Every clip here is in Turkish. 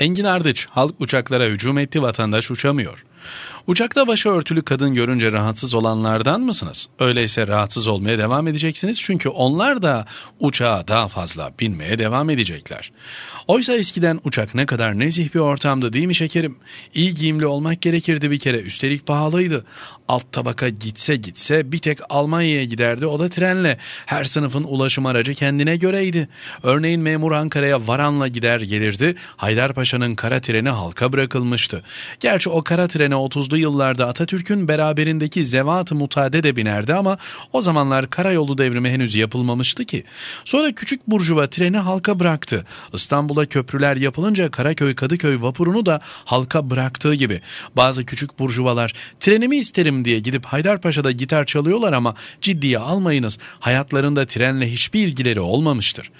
Engin Ardıç, halk uçaklara hücum etti, vatandaş uçamıyor. Uçakta başı örtülü kadın görünce rahatsız olanlardan mısınız? Öyleyse rahatsız olmaya devam edeceksiniz çünkü onlar da uçağa daha fazla binmeye devam edecekler. Oysa eskiden uçak ne kadar nezih bir ortamdı değil mi şekerim? İyi giyimli olmak gerekirdi bir kere üstelik pahalıydı. Alt tabaka gitse gitse bir tek Almanya'ya giderdi o da trenle. Her sınıfın ulaşım aracı kendine göreydi. Örneğin memur Ankara'ya Varan'la gider gelirdi. Haydarpaşa'nın kara treni halka bırakılmıştı. Gerçi o kara trene 30'lu yıllarda Atatürk'ün beraberindeki zevat-ı mutade de binerdi ama o zamanlar karayolu devrimi henüz yapılmamıştı ki. Sonra küçük burjuva treni halka bıraktı. İstanbul'a köprüler yapılınca Karaköy Kadıköy vapurunu da halka bıraktığı gibi. Bazı küçük burjuvalar trenimi isterim diye gidip Haydarpaşa'da gitar çalıyorlar ama ciddiye almayınız. Hayatlarında trenle hiçbir ilgileri olmamıştır.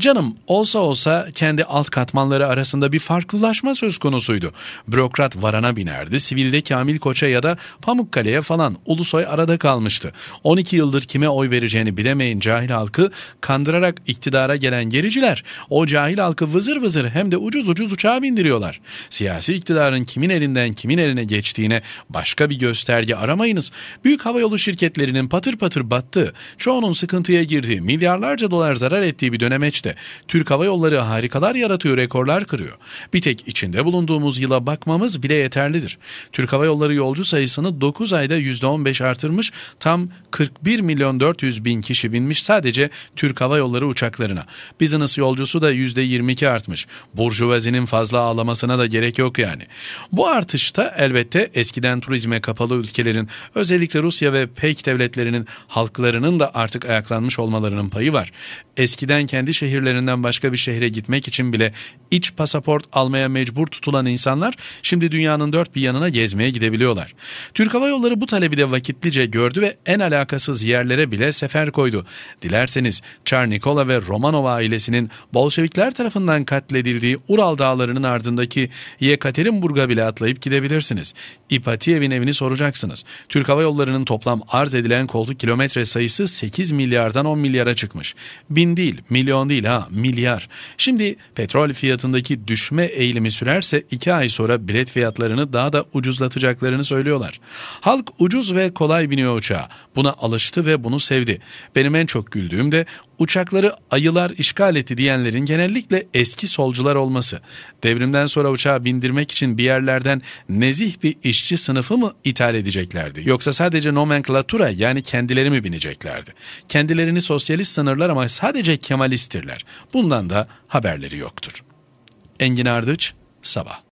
Canım olsa olsa kendi alt katmanları arasında bir farklılaşma söz konusuydu. Bürokrat varana binerdi, sivilde Kamil Koç'a ya da Pamukkale'ye falan Ulusoy arada kalmıştı. 12 yıldır kime oy vereceğini bilemeyin cahil halkı kandırarak iktidara gelen gericiler o cahil halkı vızır vızır hem de ucuz ucuz uçağa bindiriyorlar. Siyasi iktidarın kimin elinden kimin eline geçtiğine başka bir gösterge aramayınız. Büyük havayolu şirketlerinin patır patır battığı, çoğunun sıkıntıya girdiği, milyarlarca dolar zarar ettiği bir dönemeçte Türk Hava Yolları harikalar yaratıyor, rekorlar kırıyor. Bir tek içinde bulunduğumuz yıla bakmamız bile yeterlidir. Türk Hava Yolları yolcu sayısını 9 ayda %15 artırmış, tam 41 milyon 400 bin kişi binmiş sadece Türk Hava Yolları uçaklarına. Business yolcusu da %22 artmış. Burjuvazinin fazla ağlamasına da gerek yok yani. Bu artışta elbette eskiden turizme kapalı ülkelerin özellikle Rusya ve Peyk devletlerinin halklarının da artık ayaklanmış olmalarının payı var. Eskiden kendi şehirlerinden başka bir şehre gitmek için bile iç pasaport almaya mecbur tutulan insanlar şimdi dünyanın dört bir yanına gezmeye gidebiliyorlar. Türk Hava Yolları bu talebi de vakitlice gördü ve en alakasız yerlere bile sefer koydu. Dilerseniz Çar Nikola ve Romanov ailesinin Bolşevikler tarafından katledildiği Ural dağlarının ardındaki Yekaterinburg'a bile atlayıp gidebilirsiniz. İpatiyev'in evini soracaksınız. Türk Hava Yolları'nın toplam arz edilen koltuk kilometre sayısı 8 milyardan 10 milyara çıkmış. Bin değil, milyon değil ha, milyar. Şimdi petrol fiyatındaki düşme eğilimi sürerse 2 ay sonra bilet fiyatlarını daha da ucuzlatacaklarını söylüyorlar. Halk ucuz ve kolay biniyor uçağa. Buna alıştı ve bunu sevdi. Benim en çok güldüğüm de uçakları ayılar işgal etti diyenlerin genellikle eski solcular olması. Devrimden sonra uçağa bindirmek için bir yerlerden nezih bir işçi sınıfı mı ithal edeceklerdi? Yoksa sadece nomenklatura yani kendileri mi bineceklerdi? Kendilerini sosyalist sanırlar ama sadece Kemalisttirler. Bundan da haberleri yoktur. Engin Ardıç, Sabah